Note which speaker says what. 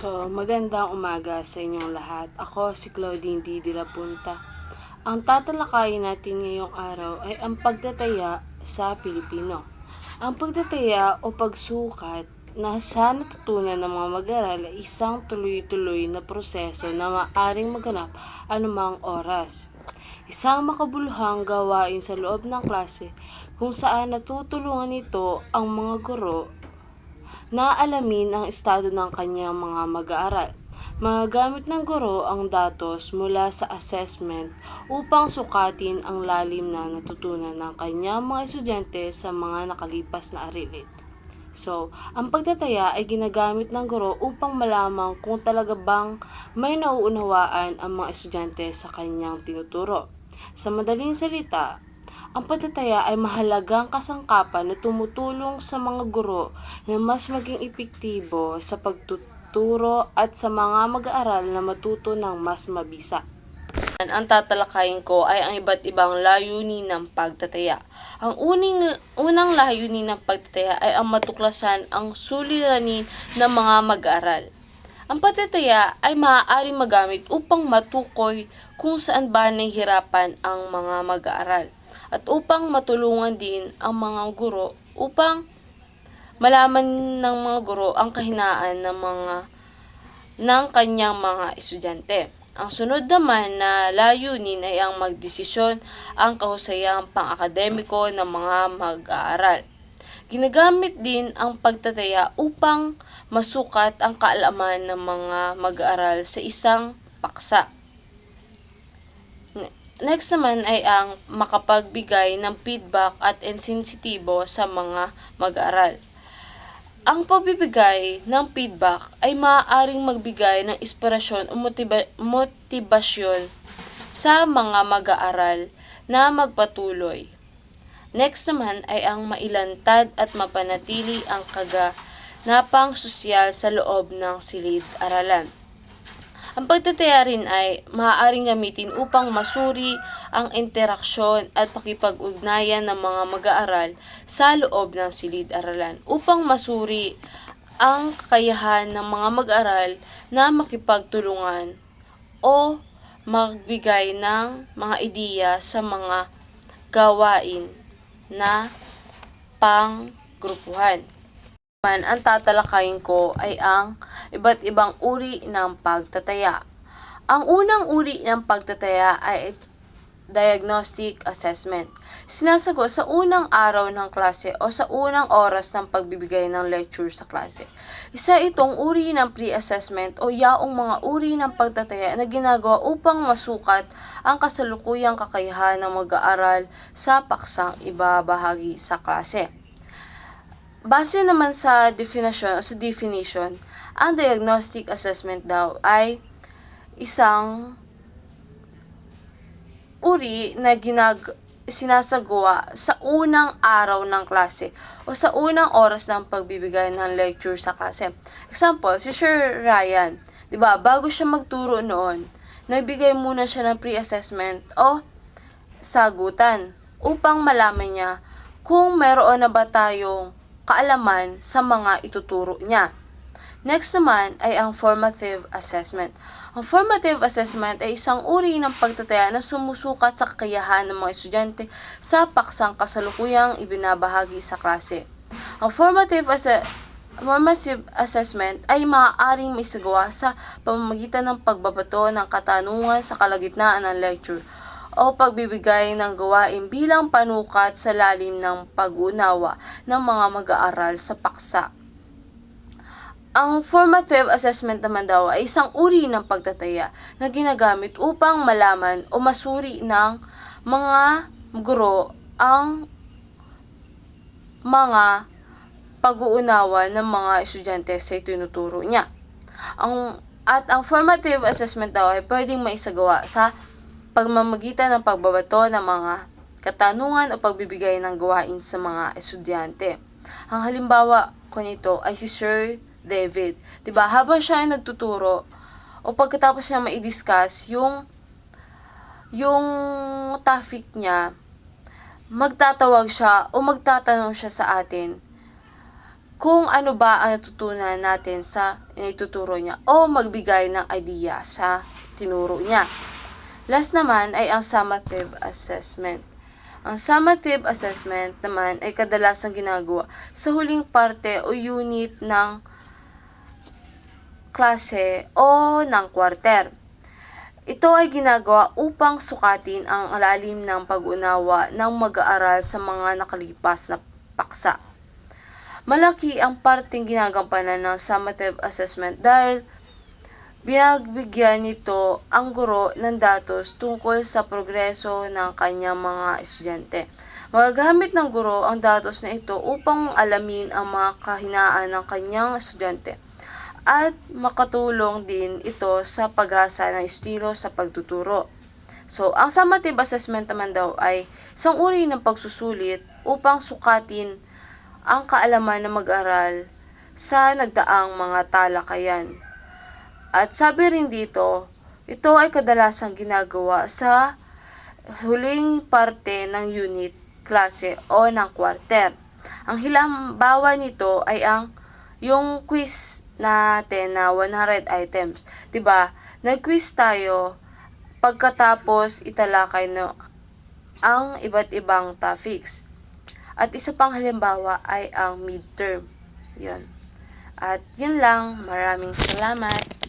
Speaker 1: So, magandang umaga sa inyong lahat. Ako si Claudine D. Punta. Ang tatalakayin natin ngayong araw ay ang pagtataya sa Pilipino. Ang pagtataya o pagsukat na sa natutunan ng mga mag-aral ay isang tuloy-tuloy na proseso na maaring maganap anumang oras. Isang makabuluhang gawain sa loob ng klase kung saan natutulungan nito ang mga guro na alamin ang estado ng kanyang mga mag-aaral. Magagamit ng guro ang datos mula sa assessment upang sukatin ang lalim na natutunan ng kanyang mga estudyante sa mga nakalipas na aralin. So, ang pagtataya ay ginagamit ng guro upang malaman kung talaga bang may nauunawaan ang mga estudyante sa kanyang tinuturo. Sa madaling salita, ang pagtataya ay mahalagang kasangkapan na tumutulong sa mga guro na mas maging epektibo sa pagtuturo at sa mga mag-aaral na matuto ng mas mabisa. Ang tatalakayin ko ay ang iba't ibang layunin ng pagtataya. Ang uning, unang layunin ng pagtataya ay ang matuklasan ang suliranin ng mga mag-aaral. Ang pagtataya ay maaaring magamit upang matukoy kung saan ba nahihirapan ang mga mag-aaral at upang matulungan din ang mga guro upang malaman ng mga guro ang kahinaan ng mga ng kanyang mga estudyante. Ang sunod naman na layunin ay ang magdesisyon ang kahusayang pang-akademiko ng mga mag-aaral. Ginagamit din ang pagtataya upang masukat ang kaalaman ng mga mag-aaral sa isang paksa. Next naman ay ang makapagbigay ng feedback at insensitibo sa mga mag-aaral. Ang pagbibigay ng feedback ay maaaring magbigay ng inspirasyon o motiva- motibasyon sa mga mag-aaral na magpatuloy. Next naman ay ang mailantad at mapanatili ang kaganapang sosyal sa loob ng silid-aralan. Ang pagtataya rin ay maaaring gamitin upang masuri ang interaksyon at pakipag-ugnayan ng mga mag-aaral sa loob ng silid-aralan upang masuri ang kakayahan ng mga mag-aaral na makipagtulungan o magbigay ng mga ideya sa mga gawain na panggrupuhan ang tatalakayin ko ay ang iba't ibang uri ng pagtataya. Ang unang uri ng pagtataya ay diagnostic assessment. Sinasagot sa unang araw ng klase o sa unang oras ng pagbibigay ng lecture sa klase. Isa itong uri ng pre-assessment o yaong mga uri ng pagtataya na ginagawa upang masukat ang kasalukuyang kakayahan ng mag-aaral sa paksang ibabahagi sa klase. Base naman sa definition o sa definition, ang diagnostic assessment daw ay isang uri na ginag sinasagawa sa unang araw ng klase o sa unang oras ng pagbibigay ng lecture sa klase. Example, si Sir Ryan, 'di ba? Bago siya magturo noon, nagbigay muna siya ng pre-assessment o sagutan upang malaman niya kung meron na ba tayong kaalaman sa mga ituturo niya. Next naman ay ang formative assessment. Ang formative assessment ay isang uri ng pagtataya na sumusukat sa kakayahan ng mga estudyante sa paksang kasalukuyang ibinabahagi sa klase. Ang formative assessment Formative assessment ay maaaring maisagawa sa pamamagitan ng pagbabato ng katanungan sa kalagitnaan ng lecture o pagbibigay ng gawain bilang panukat sa lalim ng pag-unawa ng mga mag-aaral sa paksa. Ang formative assessment naman daw ay isang uri ng pagtataya na ginagamit upang malaman o masuri ng mga guro ang mga pag-uunawa ng mga estudyante sa tinuturo niya. Ang, at ang formative assessment daw ay pwedeng maisagawa sa pagmamagitan ng pagbabato ng mga katanungan o pagbibigay ng gawain sa mga estudyante. Ang halimbawa ko nito ay si Sir David. 'Di ba? Habang siya ay nagtuturo o pagkatapos niya mai-discuss yung yung topic niya, magtatawag siya o magtatanong siya sa atin kung ano ba ang natutunan natin sa ituturo niya o magbigay ng idea sa tinuro niya. Last naman ay ang summative assessment. Ang summative assessment naman ay kadalasang ginagawa sa huling parte o unit ng klase o ng quarter. Ito ay ginagawa upang sukatin ang lalim ng pag-unawa ng mag-aaral sa mga nakalipas na paksa. Malaki ang parteng ginagampanan ng summative assessment dahil binagbigyan nito ang guro ng datos tungkol sa progreso ng kanyang mga estudyante. Magagamit ng guro ang datos na ito upang alamin ang mga kahinaan ng kanyang estudyante at makatulong din ito sa paghasa ng estilo sa pagtuturo. So, ang summative assessment naman daw ay isang uri ng pagsusulit upang sukatin ang kaalaman ng mag-aral sa nagdaang mga talakayan. At sabi rin dito, ito ay kadalasang ginagawa sa huling parte ng unit, klase o ng quarter. Ang hilambawa nito ay ang yung quiz natin na 100 items. 'Di ba? Nag-quiz tayo pagkatapos italakay no ang iba't ibang topics. At isa pang halimbawa ay ang midterm. 'Yon. At yun lang. Maraming salamat.